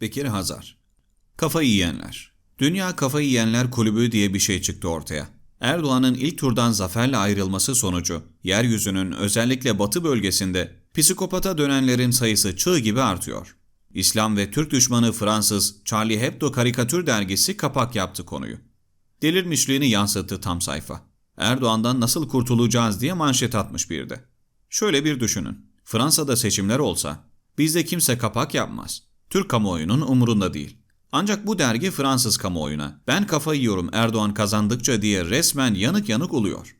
Bekir Hazar Kafayı yiyenler Dünya Kafayı Yiyenler Kulübü diye bir şey çıktı ortaya. Erdoğan'ın ilk turdan zaferle ayrılması sonucu yeryüzünün özellikle batı bölgesinde psikopata dönenlerin sayısı çığ gibi artıyor. İslam ve Türk düşmanı Fransız Charlie Hebdo karikatür dergisi kapak yaptı konuyu. Delirmişliğini yansıttı tam sayfa. Erdoğan'dan nasıl kurtulacağız diye manşet atmış bir de. Şöyle bir düşünün. Fransa'da seçimler olsa bizde kimse kapak yapmaz. Türk kamuoyunun umurunda değil. Ancak bu dergi Fransız kamuoyuna ben kafayı yiyorum Erdoğan kazandıkça diye resmen yanık yanık uluyor.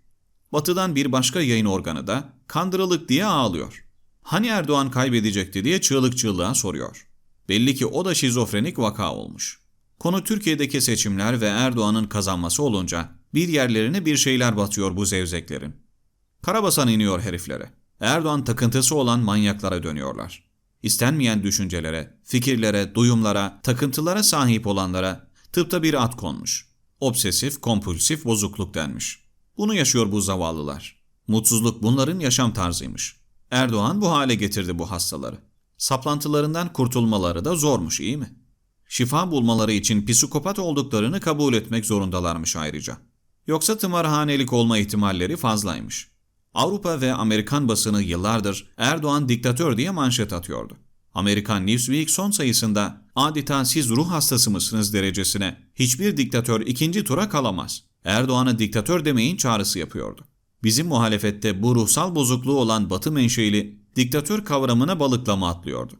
Batıdan bir başka yayın organı da kandırılık diye ağlıyor. Hani Erdoğan kaybedecekti diye çığlık çığlığa soruyor. Belli ki o da şizofrenik vaka olmuş. Konu Türkiye'deki seçimler ve Erdoğan'ın kazanması olunca bir yerlerine bir şeyler batıyor bu zevzeklerin. Karabasan iniyor heriflere. Erdoğan takıntısı olan manyaklara dönüyorlar. İstenmeyen düşüncelere, fikirlere, duyumlara, takıntılara sahip olanlara tıpta bir ad konmuş. Obsesif, kompulsif bozukluk denmiş. Bunu yaşıyor bu zavallılar. Mutsuzluk bunların yaşam tarzıymış. Erdoğan bu hale getirdi bu hastaları. Saplantılarından kurtulmaları da zormuş iyi mi? Şifa bulmaları için psikopat olduklarını kabul etmek zorundalarmış ayrıca. Yoksa tımarhanelik olma ihtimalleri fazlaymış. Avrupa ve Amerikan basını yıllardır Erdoğan diktatör diye manşet atıyordu. Amerikan Newsweek son sayısında adeta siz ruh hastası mısınız derecesine hiçbir diktatör ikinci tura kalamaz. Erdoğan'a diktatör demeyin çağrısı yapıyordu. Bizim muhalefette bu ruhsal bozukluğu olan batı menşeili diktatör kavramına balıklama atlıyordu.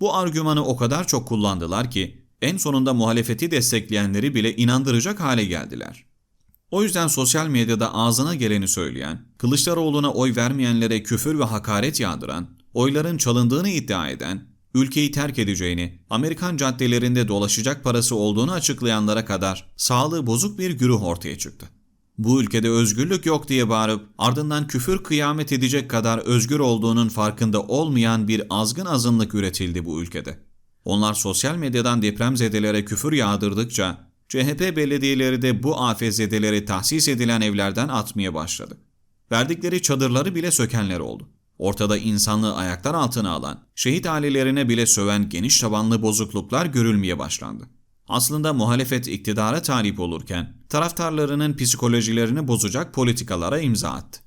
Bu argümanı o kadar çok kullandılar ki en sonunda muhalefeti destekleyenleri bile inandıracak hale geldiler. O yüzden sosyal medyada ağzına geleni söyleyen, Kılıçdaroğlu'na oy vermeyenlere küfür ve hakaret yağdıran, oyların çalındığını iddia eden, ülkeyi terk edeceğini, Amerikan caddelerinde dolaşacak parası olduğunu açıklayanlara kadar sağlığı bozuk bir güruh ortaya çıktı. Bu ülkede özgürlük yok diye bağırıp ardından küfür kıyamet edecek kadar özgür olduğunun farkında olmayan bir azgın azınlık üretildi bu ülkede. Onlar sosyal medyadan depremzedelere küfür yağdırdıkça CHP belediyeleri de bu afetzedeleri tahsis edilen evlerden atmaya başladı. Verdikleri çadırları bile sökenler oldu. Ortada insanlığı ayaklar altına alan, şehit ailelerine bile söven geniş tabanlı bozukluklar görülmeye başlandı. Aslında muhalefet iktidara talip olurken taraftarlarının psikolojilerini bozacak politikalara imza attı.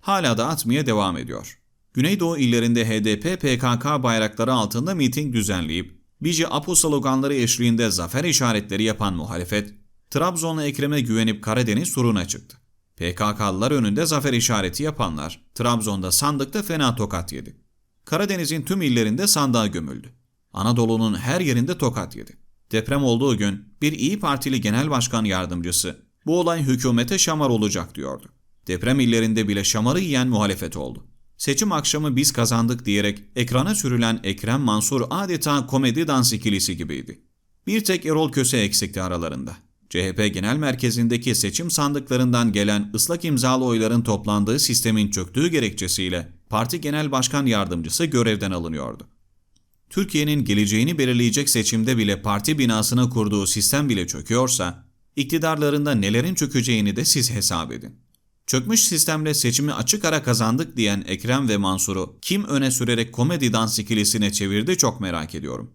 Hala da atmaya devam ediyor. Güneydoğu illerinde HDP PKK bayrakları altında miting düzenleyip Bici Apo sloganları eşliğinde zafer işaretleri yapan muhalefet, Trabzon'la Ekrem'e güvenip Karadeniz turuna çıktı. PKK'lılar önünde zafer işareti yapanlar, Trabzon'da sandıkta fena tokat yedi. Karadeniz'in tüm illerinde sandığa gömüldü. Anadolu'nun her yerinde tokat yedi. Deprem olduğu gün bir İyi Partili Genel Başkan Yardımcısı bu olay hükümete şamar olacak diyordu. Deprem illerinde bile şamarı yiyen muhalefet oldu. Seçim akşamı biz kazandık diyerek ekrana sürülen Ekrem Mansur adeta komedi dans ikilisi gibiydi. Bir tek Erol Köse eksikti aralarında. CHP Genel Merkezi'ndeki seçim sandıklarından gelen ıslak imzalı oyların toplandığı sistemin çöktüğü gerekçesiyle Parti Genel Başkan Yardımcısı görevden alınıyordu. Türkiye'nin geleceğini belirleyecek seçimde bile parti binasına kurduğu sistem bile çöküyorsa, iktidarlarında nelerin çökeceğini de siz hesap edin. Çökmüş sistemle seçimi açık ara kazandık diyen Ekrem ve Mansur'u kim öne sürerek komedi dans ikilisine çevirdi çok merak ediyorum.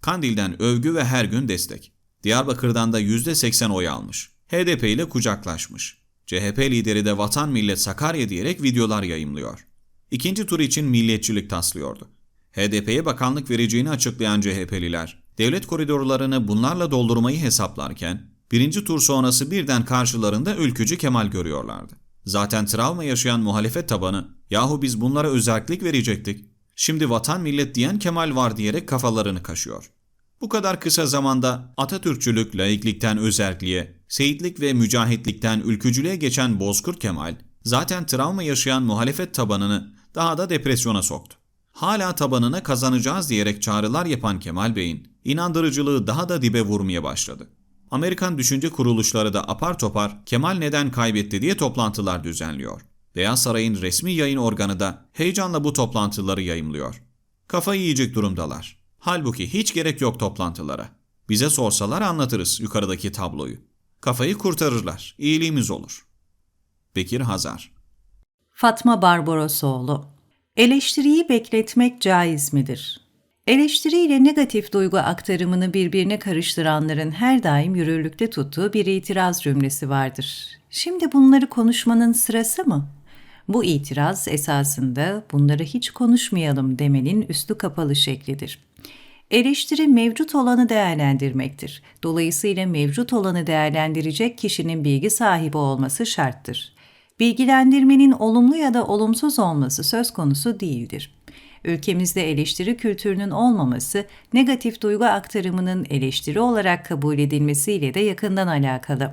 Kandil'den övgü ve her gün destek. Diyarbakır'dan da %80 oy almış. HDP ile kucaklaşmış. CHP lideri de vatan millet Sakarya diyerek videolar yayımlıyor. İkinci tur için milliyetçilik taslıyordu. HDP'ye bakanlık vereceğini açıklayan CHP'liler, devlet koridorlarını bunlarla doldurmayı hesaplarken, birinci tur sonrası birden karşılarında ülkücü Kemal görüyorlardı. Zaten travma yaşayan muhalefet tabanı, yahu biz bunlara özellik verecektik, şimdi vatan millet diyen Kemal var diyerek kafalarını kaşıyor. Bu kadar kısa zamanda Atatürkçülük, laiklikten özerkliğe, seyitlik ve mücahitlikten ülkücülüğe geçen Bozkurt Kemal, zaten travma yaşayan muhalefet tabanını daha da depresyona soktu. Hala tabanına kazanacağız diyerek çağrılar yapan Kemal Bey'in inandırıcılığı daha da dibe vurmaya başladı. Amerikan düşünce kuruluşları da apar topar Kemal neden kaybetti diye toplantılar düzenliyor. Beyaz Saray'ın resmi yayın organı da heyecanla bu toplantıları yayımlıyor. Kafayı yiyecek durumdalar. Halbuki hiç gerek yok toplantılara. Bize sorsalar anlatırız yukarıdaki tabloyu. Kafayı kurtarırlar, iyiliğimiz olur. Bekir Hazar Fatma Barbarosoğlu Eleştiriyi bekletmek caiz midir? Eleştiri ile negatif duygu aktarımını birbirine karıştıranların her daim yürürlükte tuttuğu bir itiraz cümlesi vardır. Şimdi bunları konuşmanın sırası mı? Bu itiraz esasında bunları hiç konuşmayalım demenin üstü kapalı şeklidir. Eleştiri mevcut olanı değerlendirmektir. Dolayısıyla mevcut olanı değerlendirecek kişinin bilgi sahibi olması şarttır. Bilgilendirmenin olumlu ya da olumsuz olması söz konusu değildir. Ülkemizde eleştiri kültürünün olmaması, negatif duygu aktarımının eleştiri olarak kabul edilmesiyle de yakından alakalı.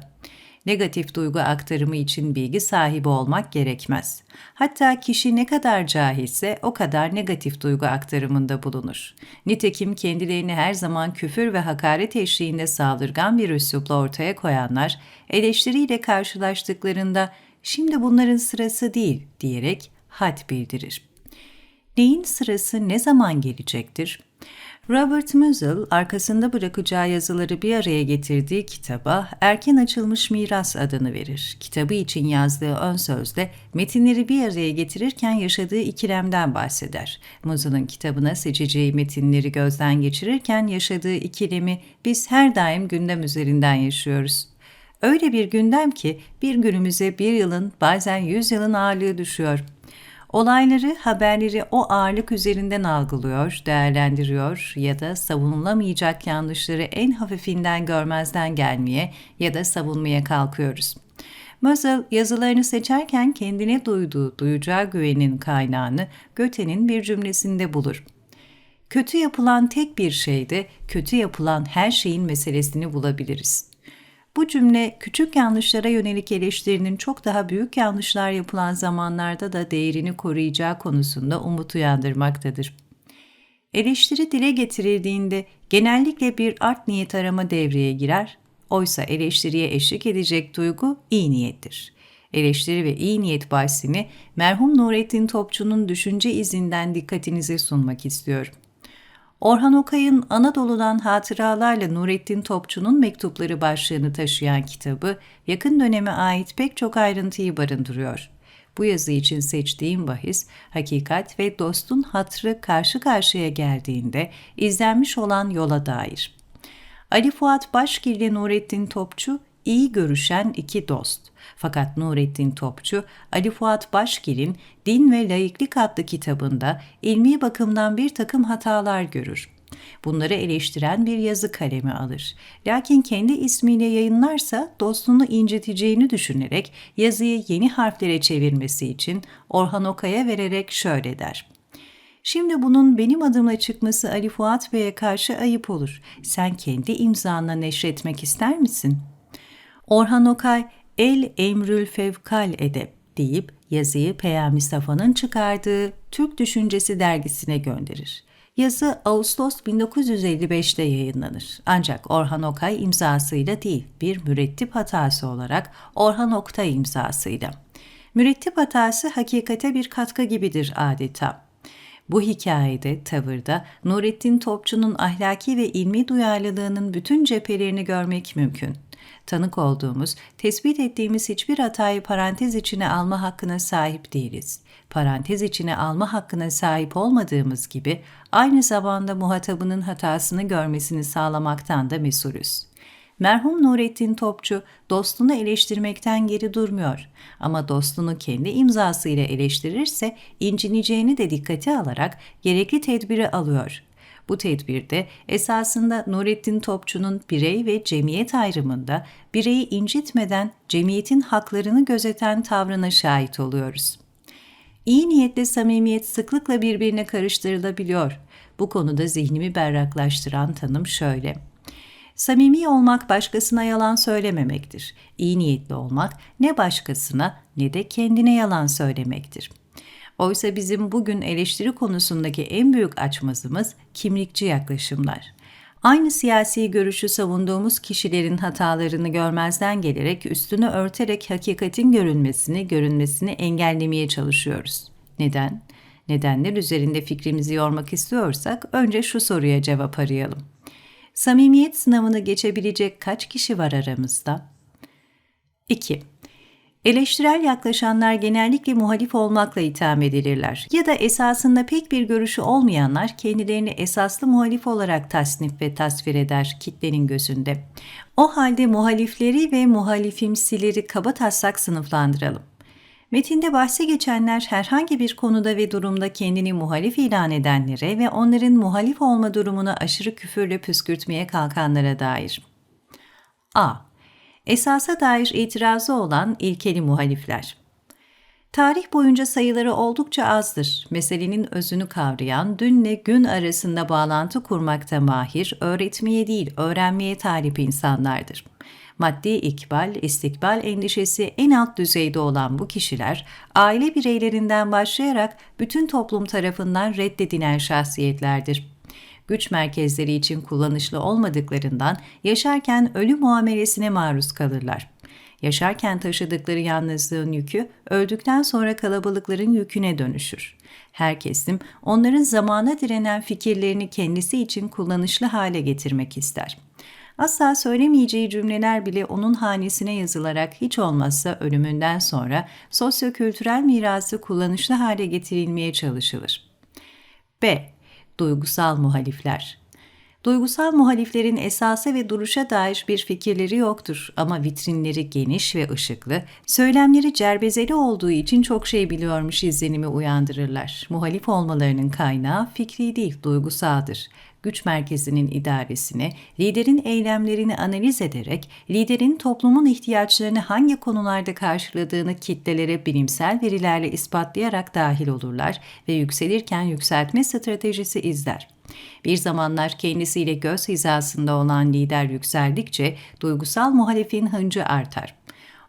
Negatif duygu aktarımı için bilgi sahibi olmak gerekmez. Hatta kişi ne kadar cahilse o kadar negatif duygu aktarımında bulunur. Nitekim kendilerini her zaman küfür ve hakaret eşliğinde saldırgan bir üslupla ortaya koyanlar, eleştiriyle karşılaştıklarında şimdi bunların sırası değil diyerek had bildirir. Neyin sırası ne zaman gelecektir? Robert Musil arkasında bırakacağı yazıları bir araya getirdiği kitaba Erken Açılmış Miras adını verir. Kitabı için yazdığı ön sözde metinleri bir araya getirirken yaşadığı ikilemden bahseder. Musil'in kitabına seçeceği metinleri gözden geçirirken yaşadığı ikilemi biz her daim gündem üzerinden yaşıyoruz. Öyle bir gündem ki bir günümüze bir yılın bazen yüz yılın ağırlığı düşüyor.'' Olayları, haberleri o ağırlık üzerinden algılıyor, değerlendiriyor ya da savunulamayacak yanlışları en hafifinden görmezden gelmeye ya da savunmaya kalkıyoruz. Muzzle yazılarını seçerken kendine duyduğu, duyacağı güvenin kaynağını Göte'nin bir cümlesinde bulur. Kötü yapılan tek bir şeyde kötü yapılan her şeyin meselesini bulabiliriz. Bu cümle küçük yanlışlara yönelik eleştirinin çok daha büyük yanlışlar yapılan zamanlarda da değerini koruyacağı konusunda umut uyandırmaktadır. Eleştiri dile getirildiğinde genellikle bir art niyet arama devreye girer, oysa eleştiriye eşlik edecek duygu iyi niyettir. Eleştiri ve iyi niyet bahsini merhum Nurettin Topçu'nun düşünce izinden dikkatinize sunmak istiyorum. Orhan Okay'ın Anadolu'dan Hatıralarla Nurettin Topçu'nun mektupları başlığını taşıyan kitabı yakın döneme ait pek çok ayrıntıyı barındırıyor. Bu yazı için seçtiğim bahis, hakikat ve dostun hatrı karşı karşıya geldiğinde izlenmiş olan yola dair. Ali Fuat Başgil ile Nurettin Topçu iyi görüşen iki dost. Fakat Nurettin Topçu, Ali Fuat Başgil'in Din ve Layıklık adlı kitabında ilmi bakımdan bir takım hatalar görür. Bunları eleştiren bir yazı kalemi alır. Lakin kendi ismiyle yayınlarsa dostunu inciteceğini düşünerek yazıyı yeni harflere çevirmesi için Orhan Okay'a vererek şöyle der. Şimdi bunun benim adımla çıkması Ali Fuat Bey'e karşı ayıp olur. Sen kendi imzanla neşretmek ister misin?'' Orhan Okay El Emrül Fevkal Edep deyip yazıyı Peyami Safa'nın çıkardığı Türk Düşüncesi dergisine gönderir. Yazı Ağustos 1955'te yayınlanır. Ancak Orhan Okay imzasıyla değil, bir mürettip hatası olarak Orhan Oktay imzasıyla. Mürettip hatası hakikate bir katkı gibidir adeta. Bu hikayede, tavırda Nurettin Topçu'nun ahlaki ve ilmi duyarlılığının bütün cephelerini görmek mümkün tanık olduğumuz, tespit ettiğimiz hiçbir hatayı parantez içine alma hakkına sahip değiliz. Parantez içine alma hakkına sahip olmadığımız gibi aynı zamanda muhatabının hatasını görmesini sağlamaktan da mesulüz. Merhum Nurettin Topçu dostunu eleştirmekten geri durmuyor ama dostunu kendi imzasıyla eleştirirse incineceğini de dikkate alarak gerekli tedbiri alıyor. Bu tedbirde esasında Nurettin Topçu'nun birey ve cemiyet ayrımında bireyi incitmeden cemiyetin haklarını gözeten tavrına şahit oluyoruz. İyi niyetle samimiyet sıklıkla birbirine karıştırılabiliyor. Bu konuda zihnimi berraklaştıran tanım şöyle. Samimi olmak başkasına yalan söylememektir. İyi niyetli olmak ne başkasına ne de kendine yalan söylemektir.'' Oysa bizim bugün eleştiri konusundaki en büyük açmazımız kimlikçi yaklaşımlar. Aynı siyasi görüşü savunduğumuz kişilerin hatalarını görmezden gelerek üstünü örterek hakikatin görünmesini, görünmesini engellemeye çalışıyoruz. Neden? Nedenler üzerinde fikrimizi yormak istiyorsak önce şu soruya cevap arayalım. Samimiyet sınavını geçebilecek kaç kişi var aramızda? 2. Eleştirel yaklaşanlar genellikle muhalif olmakla itham edilirler ya da esasında pek bir görüşü olmayanlar kendilerini esaslı muhalif olarak tasnif ve tasvir eder kitlenin gözünde. O halde muhalifleri ve muhalifimsileri kaba taslak sınıflandıralım. Metinde bahse geçenler herhangi bir konuda ve durumda kendini muhalif ilan edenlere ve onların muhalif olma durumunu aşırı küfürle püskürtmeye kalkanlara dair. A. Esasa dair itirazı olan ilkeli muhalifler. Tarih boyunca sayıları oldukça azdır. Meselenin özünü kavrayan, dünle gün arasında bağlantı kurmakta mahir, öğretmeye değil öğrenmeye talip insanlardır. Maddi ikbal, istikbal endişesi en alt düzeyde olan bu kişiler, aile bireylerinden başlayarak bütün toplum tarafından reddedilen şahsiyetlerdir güç merkezleri için kullanışlı olmadıklarından yaşarken ölü muamelesine maruz kalırlar. Yaşarken taşıdıkları yalnızlığın yükü öldükten sonra kalabalıkların yüküne dönüşür. Her kesim onların zamana direnen fikirlerini kendisi için kullanışlı hale getirmek ister. Asla söylemeyeceği cümleler bile onun hanesine yazılarak hiç olmazsa ölümünden sonra sosyokültürel mirası kullanışlı hale getirilmeye çalışılır. B duygusal muhalifler. Duygusal muhaliflerin esası ve duruşa dair bir fikirleri yoktur ama vitrinleri geniş ve ışıklı, söylemleri cerbezeli olduğu için çok şey biliyormuş izlenimi uyandırırlar. Muhalif olmalarının kaynağı fikri değil, duygusaldır güç merkezinin idaresine, liderin eylemlerini analiz ederek, liderin toplumun ihtiyaçlarını hangi konularda karşıladığını kitlelere bilimsel verilerle ispatlayarak dahil olurlar ve yükselirken yükseltme stratejisi izler. Bir zamanlar kendisiyle göz hizasında olan lider yükseldikçe duygusal muhalifin hıncı artar.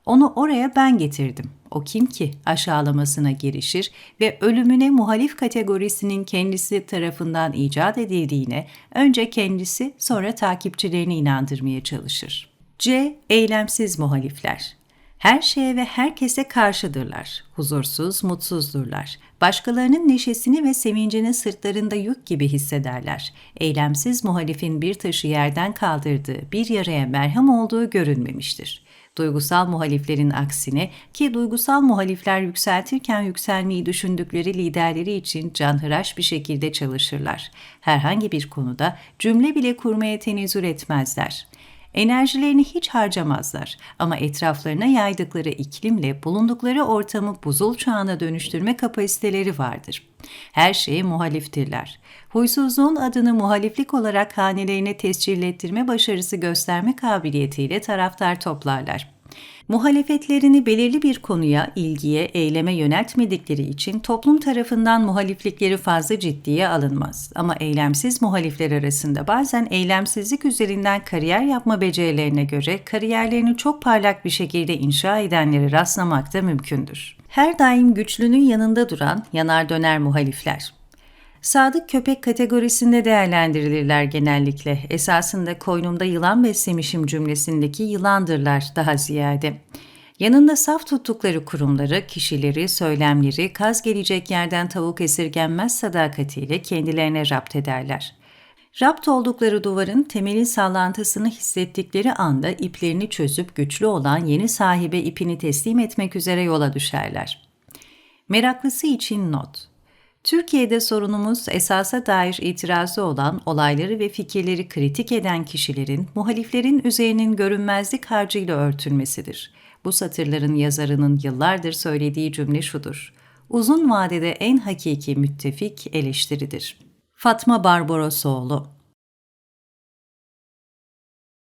Onu oraya ben getirdim. O kim ki aşağılamasına girişir ve ölümüne muhalif kategorisinin kendisi tarafından icat edildiğine önce kendisi sonra takipçilerini inandırmaya çalışır. C. Eylemsiz muhalifler. Her şeye ve herkese karşıdırlar. Huzursuz, mutsuzdurlar. Başkalarının neşesini ve sevincini sırtlarında yük gibi hissederler. Eylemsiz muhalifin bir taşı yerden kaldırdığı, bir yaraya merhem olduğu görünmemiştir. Duygusal muhaliflerin aksine ki duygusal muhalifler yükseltirken yükselmeyi düşündükleri liderleri için canhıraş bir şekilde çalışırlar. Herhangi bir konuda cümle bile kurmaya tenezzül etmezler. Enerjilerini hiç harcamazlar ama etraflarına yaydıkları iklimle bulundukları ortamı buzul çağına dönüştürme kapasiteleri vardır. Her şeye muhaliftirler. Huysuzluğun adını muhaliflik olarak hanelerine tescillettirme başarısı gösterme kabiliyetiyle taraftar toplarlar. Muhalefetlerini belirli bir konuya, ilgiye, eyleme yöneltmedikleri için toplum tarafından muhaliflikleri fazla ciddiye alınmaz. Ama eylemsiz muhalifler arasında bazen eylemsizlik üzerinden kariyer yapma becerilerine göre kariyerlerini çok parlak bir şekilde inşa edenleri rastlamak da mümkündür. Her daim güçlünün yanında duran yanar döner muhalifler. Sadık köpek kategorisinde değerlendirilirler genellikle. Esasında koynumda yılan beslemişim cümlesindeki yılandırlar daha ziyade. Yanında saf tuttukları kurumları, kişileri, söylemleri, kaz gelecek yerden tavuk esirgenmez sadakatiyle kendilerine rapt ederler. Rapt oldukları duvarın temelin sallantısını hissettikleri anda iplerini çözüp güçlü olan yeni sahibe ipini teslim etmek üzere yola düşerler. Meraklısı için not Türkiye'de sorunumuz esasa dair itirazı olan olayları ve fikirleri kritik eden kişilerin, muhaliflerin üzerinin görünmezlik harcıyla örtülmesidir. Bu satırların yazarının yıllardır söylediği cümle şudur. Uzun vadede en hakiki müttefik eleştiridir. Fatma Barbarosoğlu